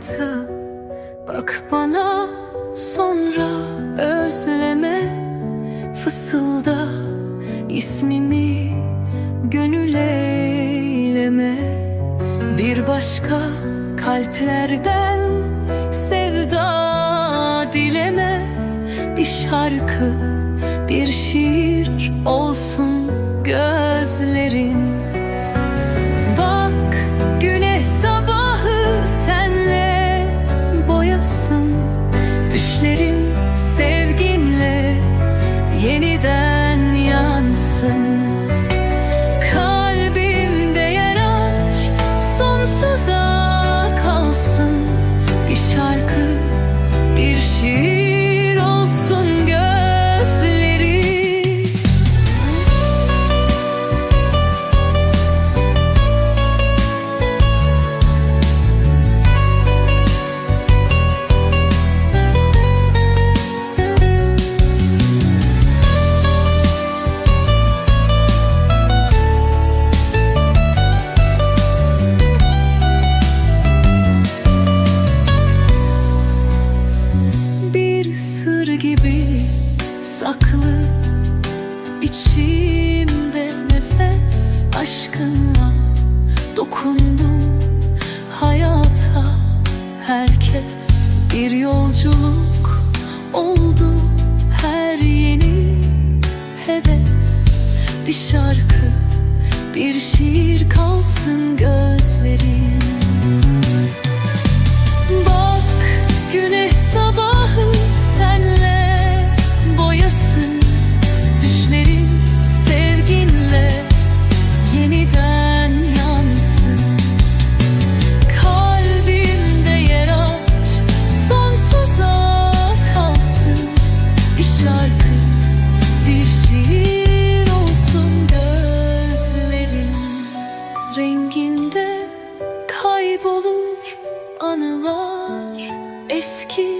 hayatı. Bak bana sonra özleme. Fısılda ismimi gönül eyleme. Bir başka kalplerden sevda dileme. Bir şarkı bir şiir olsun gözlerin. sır gibi saklı içimde nefes aşkınla dokundum hayata herkes. Bir yolculuk oldu her yeni heves. Bir şarkı bir şiir kalsın gözlerin. eski